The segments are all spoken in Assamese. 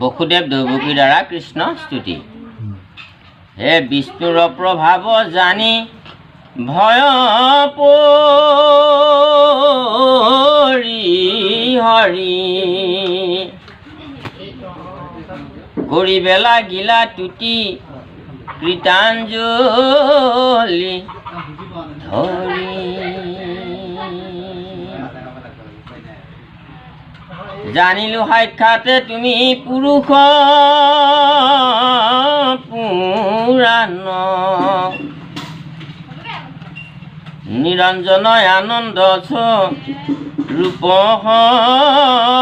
বসুদেৱ দৈৱকীৰ দ্বাৰা কৃষ্ণ স্তুতি। হে বিষ্ণুৰ প্ৰভাৱ জানি ভয় পৰি হৰি। কৰিবেলা গিলা তুতি কৃতাঞ্জলি ধৰি। জানিলো সাক্ষাতে তুমি পুৰুষ পুৰাণ নিৰঞ্জনয় আনন্দ ৰূপ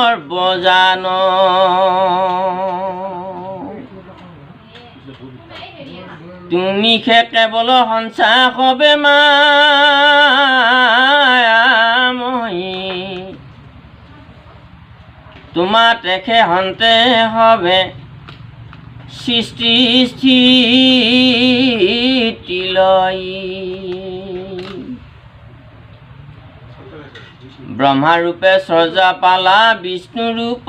সৰ্বজান তুমি খে কেৱল সঞ্চা হবে মায়াময়ী তোমার রেখে হানতে হবে। সৃষ্টি স্থিতিলয় ব্রহ্মারূপে সজাপালা বিষ্ণুরূপ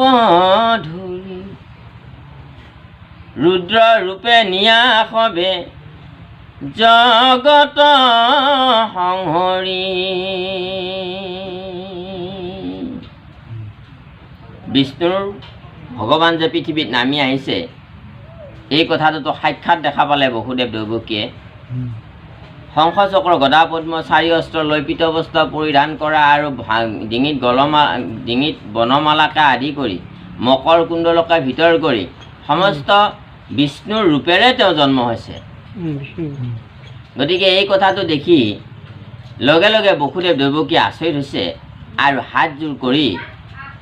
ধুলি। রূপে নিয়া হবে জগত সংহৰী বিষ্ণুৰ ভগৱান যে পৃথিৱীত নামি আহিছে এই কথাটোতো সাক্ষাৎ দেখা পালে বসুদেৱ দৈৱকীয়ে। শংখচক্ৰ গদা পদ্ম চাৰি অস্ত্ৰ লৈ পীতবস্ত্ৰ পৰিধান কৰা আৰু ডিঙিত গলমা ডিঙিত বনমালাকে আদি কৰি মকৰ কুণ্ডলকে ভিতৰ কৰি সমস্ত বিষ্ণুৰ ৰূপেৰে তেওঁ জন্ম হৈছে। গতিকে এই কথাটো দেখি লগে লগে বসুদেৱ দৈৱকী আচৰিত হৈছে আৰু হাতযোৰ কৰি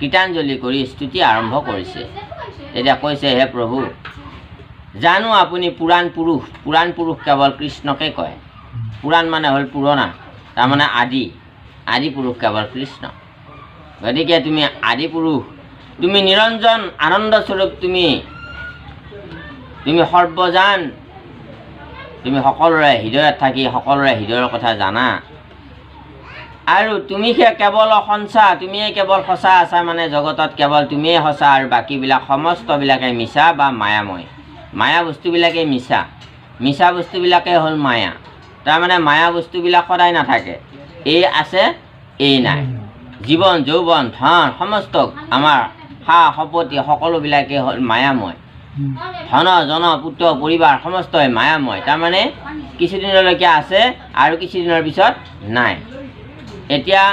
কীৰ্তাঞ্জলি কৰি স্তুতি আৰম্ভ কৰিছে। তেতিয়া কৈছে হে প্ৰভু জানো আপুনি পুৰাণ পুৰুষ পুৰাণ পুৰুষ কেৱল কৃষ্ণকে কয়। পুৰাণ মানে হ'ল পুৰণা তাৰমানে আদি আদি পুৰুষ কেৱল কৃষ্ণ। গতিকে তুমি আদি পুৰুষ তুমি নিৰঞ্জন আনন্দস্বৰূপ তুমি তুমি সৰ্বজান তুমি সকলোৰে হৃদয়ত থাকি সকলোৰে হৃদয়ৰ কথা জানা। আৰু তুমি সে কেৱল সঞ্চা তুমিয়ে কেৱল সঁচা আছা মানে জগতত কেৱল তুমিয়ে সঁচা আৰু বাকীবিলাক সমস্তবিলাকে মিছা বা মায়াময়। মায়া বস্তুবিলাকেই মিছা। মিছা বস্তুবিলাকেই হ'ল মায়া। তাৰমানে মায়া বস্তুবিলাক সদায় নাথাকে। এই আছে, এই নাই। জীৱন, যৌৱন, ধন, সমস্ত আমাৰ সা সম্পত্তি সকলোবিলাকেই হ'ল মায়াময়। ধন, জন, পুত্ৰ, পৰিবাৰ সমস্তই মায়াময়। তাৰমানে কিছুদিনলৈকে আছে আৰু কিছুদিনৰ পিছত নাই। এতিয়া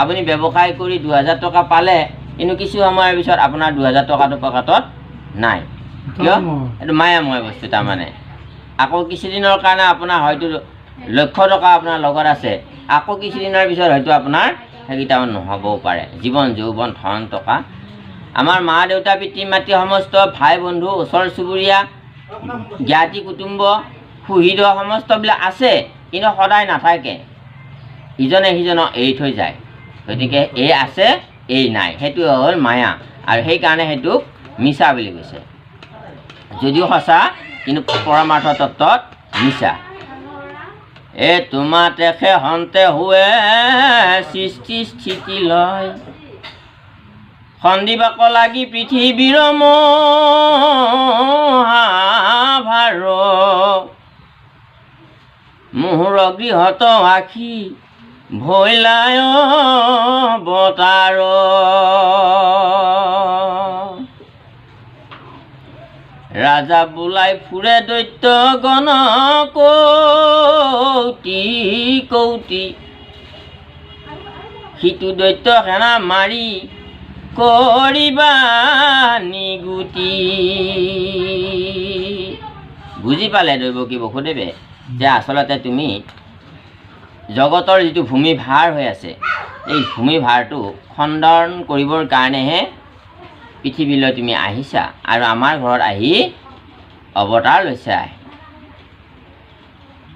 আপুনি ব্যৱসায় কৰি দুহেজাৰ টকা পালে কিন্তু কিছু সময়ৰ পিছত আপোনাৰ দুহেজাৰ টকাটো পকেটত নাই। কিয়? এইটো মায়াময় বস্তু তাৰমানে। আকৌ কিছুদিনৰ কাৰণে আপোনাৰ হয়তো লক্ষ টকা আপোনাৰ লগত আছে। আকৌ কিছুদিনৰ পিছত হয়তো আপোনাৰ সেইকেইটামান নহ'বও পাৰে। জীৱন যৌৱন ধন টকা। আমাৰ মা দেউতা পিতৃ মাতৃ সমস্ত ভাই বন্ধু ওচৰ চুবুৰীয়া জ্ঞাতি কুটুম্ব সুহৃদ সমস্তবিলাক আছে কিন্তু সদায় নাথাকে। ইজনে সিজনক এৰি থৈ যায়। গতিকে এই আছে এই নাই। সেইটো হ'ল মায়া। আৰু সেইকাৰণে সেইটোক মিছা বুলি কৈছে। যদিও সঁচা কিন্তু পৰমাৰ্থ তত্ত্বত মিছা। এ তোমা তেখে হন্তে হুৱে সৃষ্টি স্থিতি লয়। সন্দিবাক লাগি পৃথিৱীৰ মহাভাৰ মোহৰ গৃহত আখি ভৈলায় বতাৰ ৰাজা বোলাই ফুৰে দৈত্য গণ কৌটি কৌটি। সিটো দৈত্য সেনা মাৰি কৰিবা নিগুটি। বুজি পালে দৈৱকী বসুদেৱে যে আচলতে তুমি জগতৰ যিটো ভূমি ভাৰ হৈ আছে এই ভূমি ভাৰটো খণ্ডন কৰিবৰ কাৰণেহে পৃথিৱীলৈ তুমি আহিছা আৰু আমাৰ ঘৰত আহি অৱতাৰ লৈছা।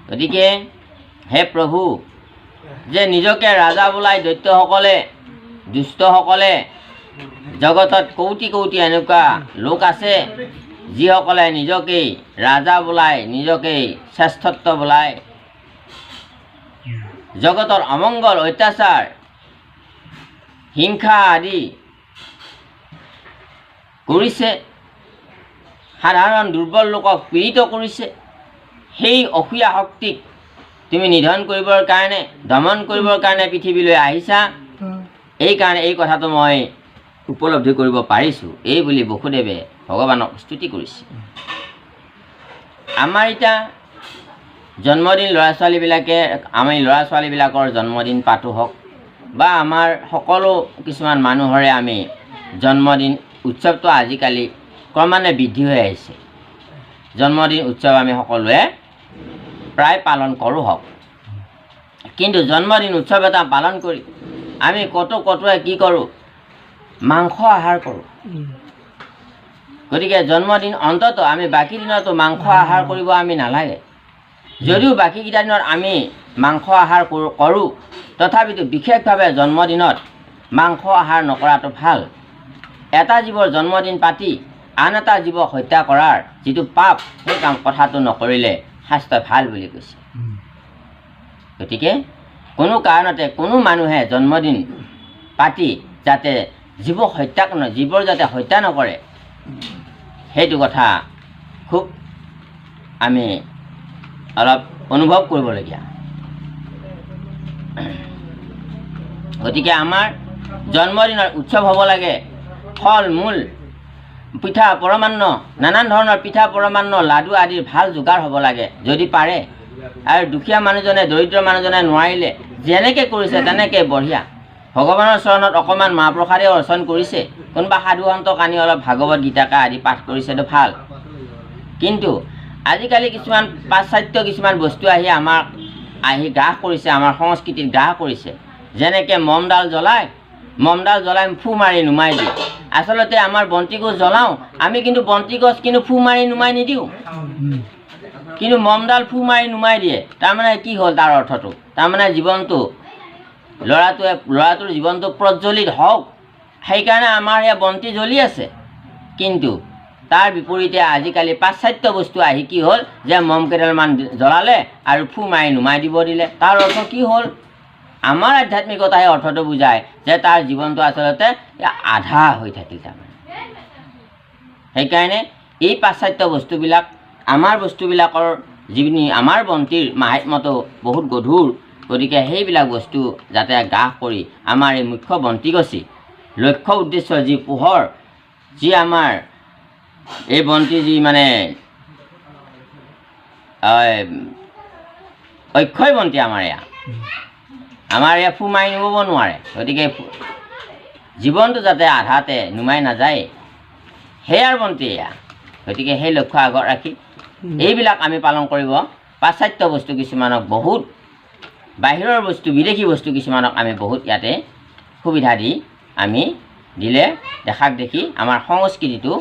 গতিকে হে প্ৰভু যে নিজকে ৰাজা বোলাই দৈত্যসকলে দুষ্টসকলে জগতত কৌটি কৌটি এনেকুৱা লোক আছে যিসকলে নিজকেই ৰাজা বোলাই নিজকেই শ্ৰেষ্ঠত্ব বোলাই জগতৰ অমংগল অত্যাচাৰ, হিংসা আদি কৰিছে। সাধাৰণ দুৰ্বল লোকক পীড়িত কৰিছে। সেই অসূয়া শক্তিক তুমি নিধন কৰিবৰ কাৰণে, দমন কৰিবৰ কাৰণে পৃথিৱীলৈ আহিছা। এইকাৰণে এই কথাটো মই উপলব্ধি কৰিব পাৰিছোঁ। এই বুলি বসুদেৱে ভগৱানক স্তুতি কৰিছে। আমাৰ এতিয়া জন্মদিন ল'ৰা ছোৱালীবিলাকে আমি ল'ৰা ছোৱালীবিলাকৰ জন্মদিন পাতো হওক বা আমাৰ সকলো কিছুমান মানুহৰে আমি জন্মদিন উৎসৱটো আজিকালি ক্ৰমান্বয়ে বৃদ্ধি হৈ আহিছে। জন্মদিন উৎসৱ আমি সকলোৱে প্ৰায় পালন কৰোঁ হওক। কিন্তু জন্মদিন উৎসৱ এটা পালন কৰি আমি কতো কটোৱে কি কৰোঁ? মাংস আহাৰ কৰোঁ। গতিকে জন্মদিন অন্তত আমি বাকী দিনতো মাংস আহাৰ কৰিব আমি নালাগে। যদিও বাকীকেইটা দিনত আমি মাংস আহাৰ কৰোঁ কৰোঁ তথাপিতো বিশেষভাৱে জন্মদিনত মাংস আহাৰ নকৰাটো ভাল। এটা জীৱৰ জন্মদিন পাতি আন এটা জীৱক হত্যা কৰাৰ যিটো পাপ সেই কাম কথাটো নকৰিলে স্বাস্থ্য ভাল বুলি কৈছে। গতিকে কোনো কাৰণতে কোনো মানুহে জন্মদিন পাতি যাতে জীৱক হত্যা জীৱৰ যাতে হত্যা নকৰে সেইটো কথা খুব আমি অলপ অনুভৱ কৰিবলগীয়া। গতিকে আমাৰ জন্মদিনৰ উৎসৱ হ'ব লাগে ফল মূল পিঠা পৰমান্ন নানান ধৰণৰ পিঠা পৰমান্ন লাডু আদিৰ ভাল যোগাৰ হ'ব লাগে যদি পাৰে। আৰু দুখীয়া মানুহজনে দৰিদ্ৰ মানুহজনে নোৱাৰিলে যেনেকৈ কৰিছে তেনেকৈ বঢ়িয়া। ভগৱানৰ চৰণত অকণমান মাহ প্ৰসাদে অৰ্চন কৰিছে। কোনোবা সাধুসন্তক আনি অলপ ভাগৱত গীতাকা আদি পাঠ কৰিছেতো ভাল। কিন্তু আজিকালি কিছুমান পাশ্চাত্য কিছুমান বস্তু আহি আমাক, আহি গ্ৰাস কৰিছে, আমাৰ সংস্কৃতিত গ্ৰাস কৰিছে। যেনেকৈ মমডাল জ্বলায়, মমডাল জ্বলাই ফু মাৰি নুমাই দিয়ে আচলতে আমাৰ বন্তি গছ জ্বলাওঁ, আমি কিন্তু বন্তি গছ কিন্তু ফু মাৰি নুমাই নিদিওঁ। কিন্তু মমডাল ফু মাৰি নুমাই দিয়ে, তাৰমানে কি হ'ল তাৰ অৰ্থটো? তাৰমানে জীৱনটো, ল'ৰাটোৱে, ল'ৰাটোৰ জীৱনটো প্ৰজ্বলিত হওক, সেইকাৰণে আমাৰ সেয়া বন্তি জ্বলি আছে। কিন্তু তাৰ বিপৰীতে আজিকালি পাশ্চাত্য বস্তু আহি কি হ'ল যে মম কেইডালমান জ্বলালে আৰু ফু মাৰি নুমাই দিব দিলে। তাৰ অৰ্থ কি হ'ল? আমাৰ আধ্যাত্মিকতাই অৰ্থটো বুজায় যে তাৰ জীৱনটো আচলতে আধা হৈ থাকিল তাৰমানে সেইকাৰণে এই পাশ্চাত্য বস্তুবিলাক আমাৰ বস্তুবিলাকৰ যিখিনি আমাৰ বন্তিৰ মাহাত্মটো বহুত গধুৰ গতিকে সেইবিলাক বস্তু যাতে গ্ৰাস কৰি আমাৰ এই মুখ্য বন্তি গছি লক্ষ্য উদ্দেশ্য যি পোহৰ যি আমাৰ এই বন্তি যি মানে অক্ষয় বন্তি আমাৰ এয়া আমাৰ এয়া মাৰি নিব নোৱাৰে গতিকে জীৱনটো যাতে আধাতে নুমাই নাযায় সেয়াৰ বন্তি এয়া। গতিকে সেই লক্ষ্য আগত ৰাখি এইবিলাক আমি পালন কৰিব পাশ্চাত্য বস্তু কিছুমানক বহুত বাহিৰৰ বস্তু বিদেশী বস্তু কিছুমানক আমি বহুত ইয়াতে সুবিধা দি আমি দিলে দেখাক দেখি আমাৰ সংস্কৃতিটো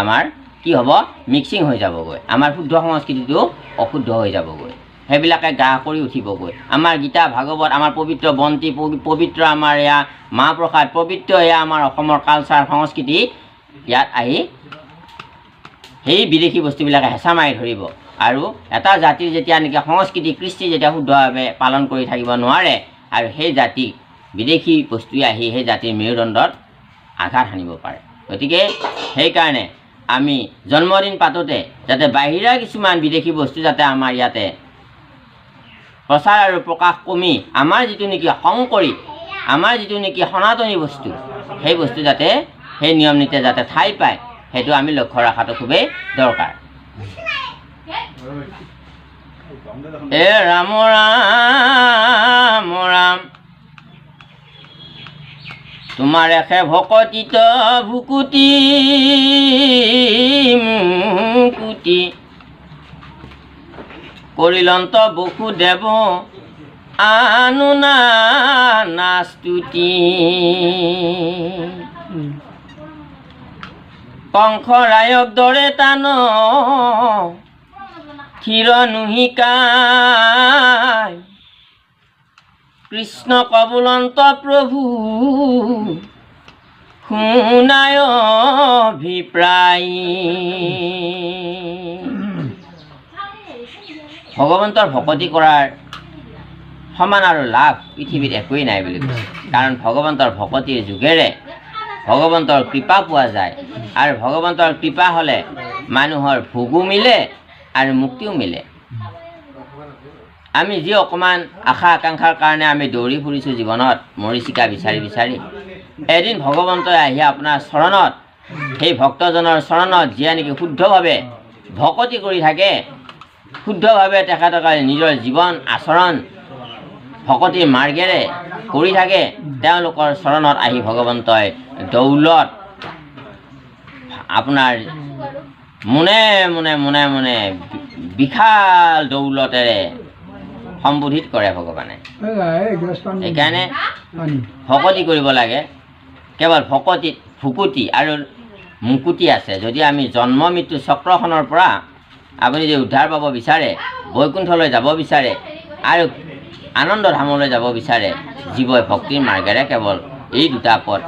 আমাৰ কি হ'ব? মিক্সিং হৈ যাবগৈ। আমাৰ শুদ্ধ সংস্কৃতিটো অশুদ্ধ হৈ যাবগৈ। সেইবিলাকে গ্ৰাস কৰি উঠিবগৈ। আমাৰ গীতা ভাগৱত আমাৰ পবিত্ৰ বন্তি পবি- পবিত্ৰ আমাৰ এয়া মাহ প্ৰসাদ পবিত্ৰ এয়া আমাৰ অসমৰ কালচাৰ সংস্কৃতি ইয়াত আহি সেই বিদেশী বস্তুবিলাকে হেঁচা মাৰি ধৰিব। আৰু এটা জাতিৰ যেতিয়া নেকি সংস্কৃতি কৃষ্টি যেতিয়া শুদ্ধভাৱে পালন কৰি থাকিব নোৱাৰে আৰু সেই জাতি বিদেশী বস্তুৱে আহি সেই জাতিৰ মেৰুদণ্ডত আঘাত সানিব পাৰে। গতিকে সেইকাৰণে আমি জন্মদিন পাতোঁতে যাতে বাহিৰা কিছুমান বিদেশি বস্তু যাতে আমাৰ ইয়াতে প্ৰচাৰ আৰু প্ৰকাশ কমি আমাৰ যিটো নেকি শংকৰী, আমাৰ যিটো নেকি সনাতনী বস্তু, সেই বস্তু যাতে সেই নিয়ম নীতিয়ে যাতে ঠাই পায়, সেইটো আমি লক্ষ্য ৰখাটো খুবেই দৰকাৰ। এ ৰাম ৰাম ৰাম। তোমাৰ একে ভকতিত ভুকুতি, মুকুতি। কৰিলন্ত বসুদেৱ আনুনা নাস্তুতি। কংস ৰায়ক দৰে টান ক্ষীৰ নুহিকাই কৃষ্ণ কবুলন্ত প্ৰভু শুনায় অভিপ্ৰায় ভগৱন্তৰ ভকতি কৰাৰ সমান আৰু লাভ পৃথিৱীত একোৱেই নাই বুলি কৈছে কাৰণ ভগৱন্তৰ ভকতিৰ যোগেৰে ভগৱন্তৰ কৃপা পোৱা যায়। আৰু ভগৱন্তৰ কৃপা হ'লে মানুহৰ ভোগো মিলে আৰু মুক্তিও মিলে। আমি যি অকণমান আশা আকাংক্ষাৰ কাৰণে আমি দৌৰি ফুৰিছোঁ জীৱনত মৰিচিকা বিচাৰি বিচাৰি, এদিন ভগৱন্তই আহি আপোনাৰ চৰণত, সেই ভক্তজনৰ চৰণত যিয়ে নেকি শুদ্ধভাৱে ভকতি কৰি থাকে, শুদ্ধভাৱে তেখেতকে নিজৰ জীৱন, আচৰণ, ভকতিৰ মাৰ্গেৰে কৰি থাকে, তেওঁলোকৰ চৰণত আহি ভগৱন্তই দৌলত আপোনাৰ মোনে মোনে মোনে মোনে বিশাল দৌলতেৰে সম্বোধিত কৰে ভগৱানে। সেইকাৰণে ভকতি কৰিব লাগে। কেৱল ভকতিত ভুকুটি আৰু মুকুতি আছে। যদি আমি জন্ম মৃত্যু চক্ৰখনৰ পৰা আপুনি যদি উদ্ধাৰ পাব বিচাৰে বৈকুণ্ঠলৈ যাব বিচাৰে আৰু আনন্দ ধামলৈ যাব বিচাৰে জীৱই ভক্তিৰ মাৰ্গেৰে কেৱল এই দুটা পদ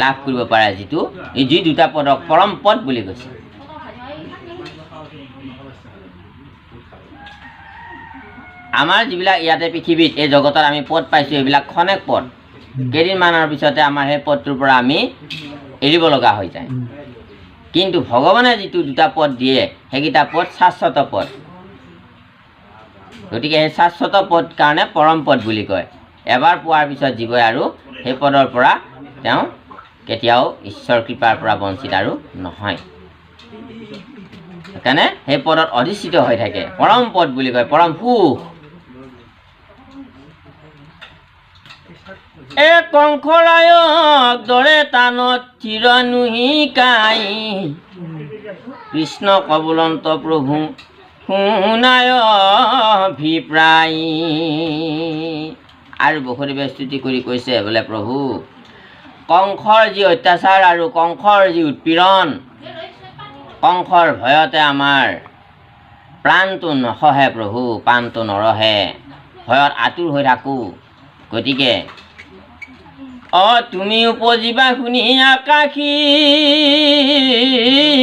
লাভ কৰিব পাৰে যিটো এই যি দুটা পদক পৰম পদ বুলি কৈছে। আমাৰ যিবিলাক ইয়াতে পৃথিৱীত এই জগতত আমি পদ পাইছোঁ এইবিলাক খনেক পদ কেইদিনমানৰ পিছতে আমাৰ সেই পদটোৰ পৰা আমি এৰিব লগা হৈ যায়। কিন্তু ভগৱানে যিটো দুটা পদ দিয়ে সেইকেইটা পদ শাশ্বত পদ গতিকে সেই শাশ্বত পদ কাৰণে পৰম পদ বুলি কয়। এবাৰ পোৱাৰ পিছত জীৱই আৰু সেই পদৰ পৰা তেওঁ কেতিয়াও ঈশ্বৰ কৃপাৰ পৰা বঞ্চিত আৰু নহয়। সেইকাৰণে সেই পদত অধিষ্ঠিত হৈ থাকে। পৰম পদ বুলি কয় পৰম সুখ। এ কংসৰায়ক দৰে টানত চিৰনুহিকাই কৃষ্ণ কবলন্ত প্ৰভু শুনায় ভিপ্ৰায় আৰু বসুদেৱে স্তুতি কৰি কৈছে বোলে প্ৰভু, কংসৰ যি অত্যাচাৰ আৰু কংসৰ যি উৎপীড়ন, কংসৰ ভয়তে আমাৰ প্ৰাণটো নসহে প্ৰভু, প্ৰাণটো নৰহে, ভয়ত আতুৰ হৈ থাকোঁ। গতিকে অ, তুমি উপজীৱা শুনি আকাশী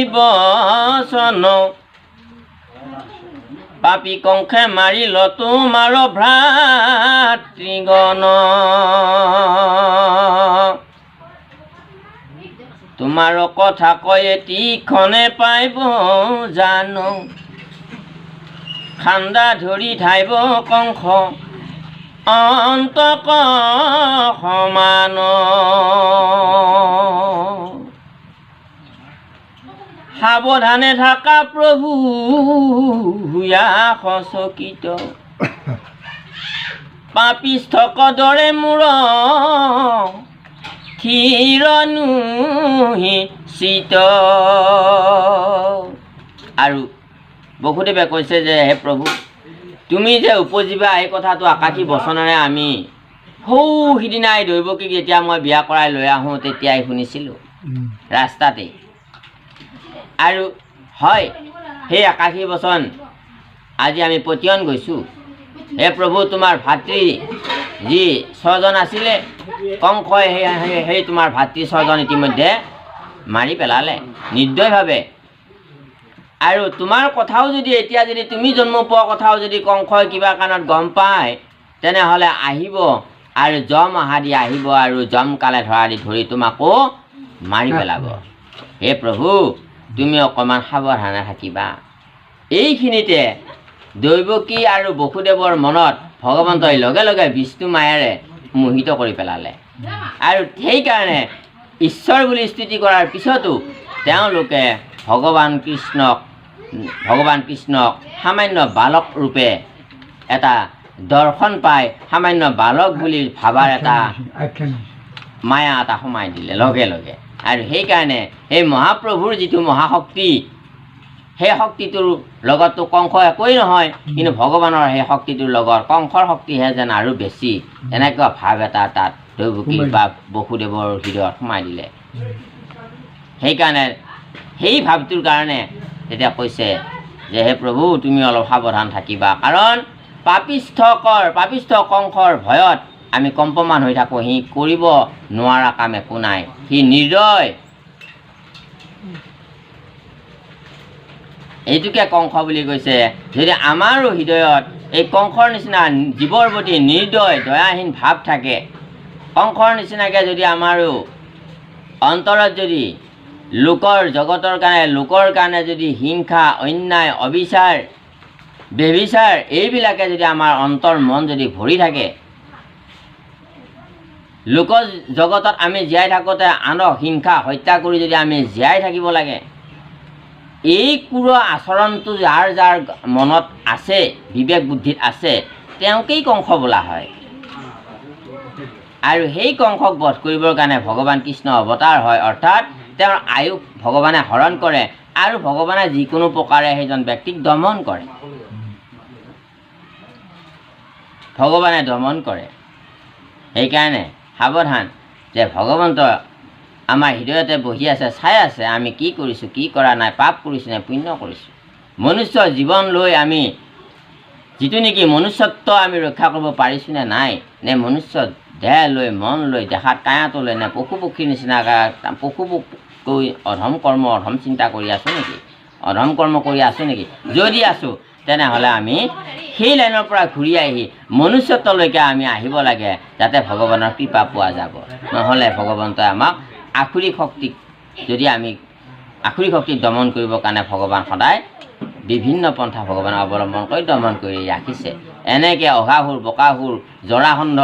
বচন পাপী কংসে মাৰিল তোমাৰ ভ্ৰাতৃগণ। তোমাৰ কথা কয় এটিখনে পাইব জানো। খান্দা ধৰি ধাইব কংস। অন্তক সমান। সাৱধানে থাকা প্ৰভু, হুয়া সচকিত। পাপিষ্ঠক দৰে মূৰ থিৰনুহি চিত। আৰু বসুদেৱে কৈছে যে হে প্ৰভু তুমি যে উপজীৱা এই কথাটো আকাশী বচনেৰে আমি সৌ সিদিনাই দৈৱকীক যেতিয়া মই বিয়া কৰাই লৈ আহোঁ তেতিয়াই শুনিছিলোঁ ৰাস্তাতেই। আৰু হয় সেই আকাশী বচন আজি আমি পতিয়ন গৈছোঁ। হে প্ৰভু তোমাৰ ভাতৃ যি ছজন আছিলে কংসই সেই সেই- সেই তোমাৰ ভাতৃ ছজন ইতিমধ্যে মাৰি পেলালে। নিৰ্দয়ভাৱে আৰু তোমাৰ কথাও যদি এতিয়া যদি তুমি জন্ম পোৱা কথাও যদি কংসই কিবা কাৰণত গম পায় তেনেহ'লে আহিব আৰু যম আহা দি আহিব আৰু যম কালে ধৰা দি ধৰি তোমাকো মাৰি পেলাব। হে প্ৰভু তুমি অকণমান সাৱধানে থাকিবা। এইখিনিতে দৈৱকী আৰু বসুদেৱৰ মনত ভগৱন্তই লগে লগে বিষ্ণু মায়েৰে মোহিত কৰি পেলালে। আৰু সেইকাৰণে ঈশ্বৰ বুলি স্তুতি কৰাৰ পিছতো তেওঁলোকে ভগৱান কৃষ্ণক ভগৱান কৃষ্ণক সামান্য বালক ৰূপে এটা দৰ্শন পাই সামান্য বালক বুলি ভাবাৰ এটা মায়া এটা সোমাই দিলে লগে লগে। আৰু সেইকাৰণে সেই মহাপ্ৰভুৰ যিটো মহাশক্তি সেই শক্তিটোৰ লগততো কংস একোৱেই নহয় কিন্তু ভগৱানৰ সেই শক্তিটোৰ লগত কংসৰ শক্তিহে যেন আৰু বেছি। এনেকুৱা ভাৱ এটা তাত দৈৱকী বা বসুদেৱৰ হৃদয়ত সোমাই দিলে। সেইকাৰণে সেই ভাৱটোৰ কাৰণে তেতিয়া কৈছে যে হে প্ৰভু তুমি অলপ সাৱধান থাকিবা। কাৰণ পাপিষ্ঠকৰ পাপিষ্ঠ কংসৰ ভয়ত আমি কম্পমান হৈ থাকোঁ। সি কৰিব নোৱাৰা কাম একো নাই। সি নিৰ্দয়। এইটোকে কংস বুলি কৈছে। যদি আমাৰো হৃদয়ত এই কংসৰ নিচিনা জীৱৰ প্ৰতি নিৰ্দয় দয়াহীন ভাৱ থাকে কংসৰ নিচিনাকৈ যদি আমাৰো অন্তৰত যদি লোকৰ জগতৰ কাৰণে লোকৰ কাৰণে যদি হিংসা অন্যায় অবিচাৰ বেবিচাৰ এইবিলাকে যদি আমাৰ অন্তৰ মন যদি ভৰি থাকে লোক জগতত আমি জীয়াই থাকোঁতে আনক হিংসা হত্যা কৰি যদি আমি জীয়াই থাকিব লাগে এই কুৰ আচৰণটো যাৰ যাৰ মনত আছে বিবেক বুদ্ধিত আছে তেওঁকেই কংস বোলা হয়। আৰু সেই কংসক বধ কৰিবৰ কাৰণে ভগৱান কৃষ্ণ অৱতাৰ হয় অৰ্থাৎ তেওঁৰ আয়ুস ভগৱানে হৰণ কৰে আৰু ভগৱানে যিকোনো প্ৰকাৰে সেইজন ব্যক্তিক দমন কৰে। ভগৱানে দমন কৰে। সেইকাৰণে সাৱধান যে ভগৱন্ত আমাৰ হৃদয়তে বহি আছে, চাই আছে, আমি কি কৰিছোঁ, কি কৰা নাই, পাপ কৰিছোঁ নে পুণ্য কৰিছোঁ। মনুষ্য জীৱন লৈ আমি, যিটো নেকি মনুষ্যত্ব আমি ৰক্ষা কৰিব পাৰিছোঁ নে নাই, নে মনুষ্য দেহ লৈ, মন লৈ দেখাত কায়াটো লৈ নে পশু পক্ষীৰ নিচিনাকৈ পশু পক্ষী অধম কৰ্ম, অধম চিন্তা কৰি আছোঁ নেকি? অধম কৰ্ম কৰি আছোঁ নেকি? যদি আছোঁ, তেনেহ'লে আমি সেই লাইনৰ পৰা ঘূৰি আহি মনুষ্যত্বলৈকে আমি আহিব লাগে, যাতে ভগৱানৰ কৃপা পোৱা যাব। নহ'লে ভগৱন্তই আমাক আখুৰিক শক্তিক যদি আমি আখুৰিক শক্তিক দমন কৰিবৰ কাৰণে ভগৱান সদায় বিভিন্ন পন্থা ভগৱানে অৱলম্বন কৰি দমন কৰি ৰাখিছে। এনেকৈ অঘাসুৰ বকাসুৰ জৰাসন্ধ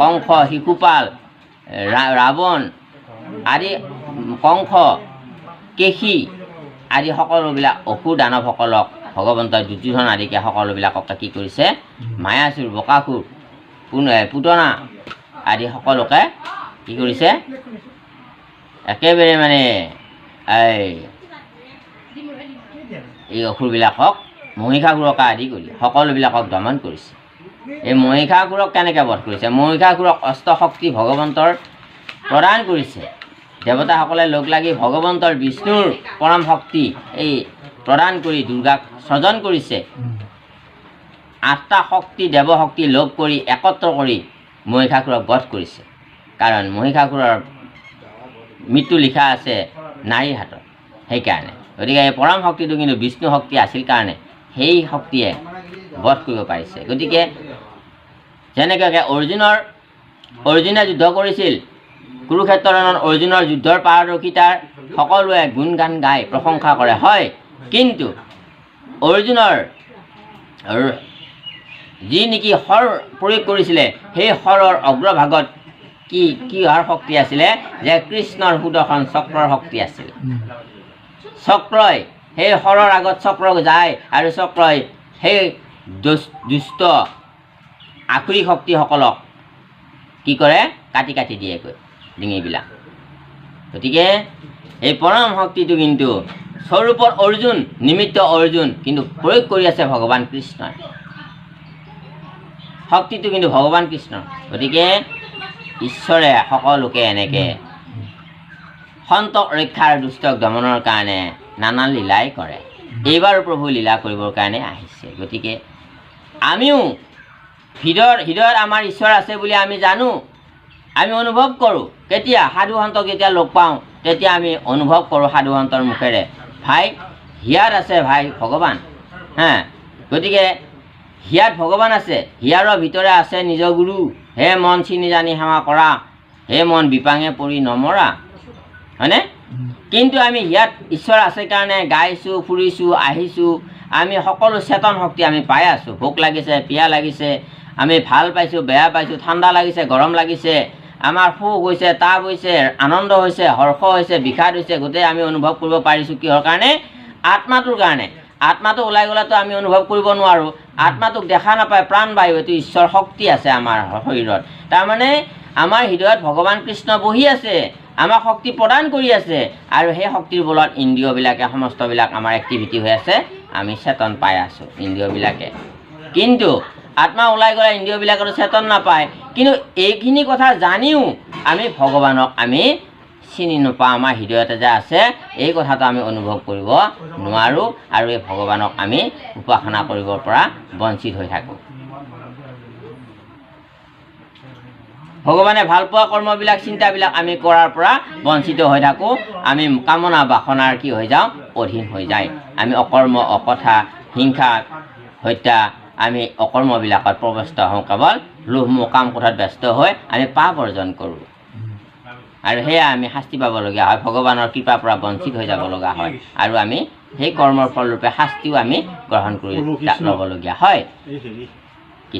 কংস শিশুপাল ৰাৱণ, আদি কংস কেশী আদি সকলোবিলাক অসুৰ দানৱসকলক ভগৱন্তই দুৰ্যোধন আদিকে সকলোবিলাকক কি কৰিছে? মায়াচুৰ বকাসুৰ পুতনা আদি সকলোকে কি কৰিছে? একেবাৰে মানে এই এই অসুৰবিলাকক, মহিষাসুৰকে আদি কৰি, সকলোবিলাকক দমন কৰিছে। এই মহিষাসুৰক কেনেকৈ বধ কৰিছে? মহিষাসুৰক অস্ত্ৰ শক্তি ভগৱন্তৰ প্ৰদান কৰিছে। দেৱতাসকলে লগ লাগি ভগৱন্তৰ বিষ্ণুৰ পৰম শক্তি এই প্ৰদান কৰি দুৰ্গাক স্বজন কৰিছে। আঠটা শক্তি, দেৱশক্তি লগ কৰি একত্ৰ কৰি মহিষাসুৰক বধ কৰিছে। কাৰণ মহিষাসুৰৰ মৃত্যু লিখা আছে নাৰীৰ হাতত। সেইকাৰণে। গতিকে এই পৰম শক্তিটো কিন্তু বিষ্ণু শক্তি আছিল কাৰণে সেই শক্তিয়ে বধ কৰিব পাৰিছে। গতিকে যেনেকৈ অৰ্জুনৰ অৰ্জুনে যুদ্ধ কৰিছিল। কুৰুক্ষেত্ৰ ৰণত অৰ্জুনৰ যুদ্ধৰ পাৰদৰ্শিতাৰ সকলোৱে গুণ গান গাই প্ৰশংসা কৰে। হয় কিন্তু অৰ্জুনৰ যি নেকি শৰ প্ৰয়োগ কৰিছিলে সেই শৰৰ অগ্ৰভাগত কি কিহৰ শক্তি আছিলে? যে কৃষ্ণৰ সুদৰ্শন চক্ৰৰ শক্তি আছিল। চক্ৰই সেই শৰৰ আগত চক্ৰ যায় আৰু চক্ৰই সেই দুষ্ট আখুৰি শক্তিসকলক কি কৰে? কাটি কাটি দিয়েগৈ ডিঙিবিলাক গতিকে এই পৰম শক্তিটো কিন্তু স্বৰূপত অৰ্জুন নিমিত্ত অৰ্জুন কিন্তু প্ৰয়োগ কৰি আছে ভগৱান কৃষ্ণই। শক্তিটো কিন্তু ভগৱান কৃষ্ণ গতিকে ঈশ্বৰে সকলোকে এনেকৈ সন্তক ৰক্ষাৰ দুষ্টক দমনৰ কাৰণে নানা লীলাই কৰে। এইবাৰো প্ৰভু লীলা কৰিবৰ কাৰণে আহিছে। গতিকে আমিও হৃদয়ত হৃদয়ত আমাৰ ঈশ্বৰ আছে বুলি আমি জানো আমি অনুভৱ কৰোঁ। কেতিয়া? সাধুসন্তক যেতিয়া লগ পাওঁ তেতিয়া আমি অনুভৱ কৰোঁ সাধুসন্তৰ মুখেৰে। ভাই হিয়াত আছে ভাই ভগৱান। হা? গতিকে হিয়াত ভগৱান আছে হিয়াৰৰ ভিতৰে আছে নিজ গুৰু। হে মন চিনি জানি সেৱা কৰা হে মন বিপাঙে পৰি নমৰা। হয়নে? কিন্তু আমি ইয়াত ঈশ্বৰ আছে কাৰণে গাইছোঁ ফুৰিছোঁ আহিছোঁ আমি সকলো চেতন শক্তি আমি পাই আছোঁ। ভোক লাগিছে পিয়া লাগিছে আমি ভালো পাইছোঁ, বেয়া পাইছোঁ, ঠাণ্ডা লাগিছে, গৰম লাগিছে, আমাৰ সুখ হৈছে, তাপ হৈছে, আনন্দ হৈছে, হৰ্ষ হৈছে, বিষাদ হৈছে, গোটেই আমি অনুভৱ কৰিব পাৰিছোঁ কিহৰ কাৰণে? আত্মাটোৰ কাৰণে। আত্মাটো ওলাই গ'লেতো আমি অনুভৱ কৰিব নোৱাৰোঁ। আত্মাটোক দেখা নাপায় প্ৰাণবায়ু এইটো ঈশ্বৰ শক্তি আছে আমাৰ শৰীৰত। তাৰমানে আমাৰ হৃদয়ত ভগৱান কৃষ্ণ বহি আছে, আমাক শক্তি প্ৰদান কৰি আছে, আৰু সেই শক্তিৰ বলত ইন্দ্ৰিয়বিলাকে, সমস্তবিলাক আমাৰ এক্টিভিটি হৈ আছে, আমি চেতন পাই আছোঁ, ইন্দ্ৰিয়বিলাকে। কিন্তু আত্মা ওলাই গ'লে ইন্দ্ৰিয়বিলাকতো চেতন নাপায়। কিন্তু এইখিনি কথা জানিও আমি ভগৱানক আমি চিনি নোপাওঁ। আমাৰ হৃদয়তে যে আছে, এই কথাটো আমি অনুভৱ কৰিব নোৱাৰোঁ আৰু এই ভগৱানক আমি উপাসনা কৰিবৰ পৰা বঞ্চিত হৈ থাকোঁ। ভগৱানে ভালো পোৱা কৰ্মবিলাক, চিন্তাবিলাক আমি কৰাৰ পৰা বঞ্চিত হৈ থাকোঁ। আমি কামনা বাসনাৰ কি হৈ যাওঁ? অধীন হৈ যায়। আমি অকৰ্ম, অকথা, হিংসা, হত্যা আমি অকৰ্মবিলাকত প্ৰৱস্ত হওঁ কেৱল লোভ মোহ কাম কথাত ব্যস্ত হৈ আমি পাপ অৰ্জন কৰোঁ। আৰু সেয়া আমি শাস্তি পাবলগীয়া হয় ভগৱানৰ কৃপাৰ পৰা বঞ্চিত হৈ যাব লগা হয়। আৰু আমি সেই কৰ্মৰ ফলৰূপে শাস্তিও আমি গ্ৰহণ কৰি। ল'বলগীয়া হয়।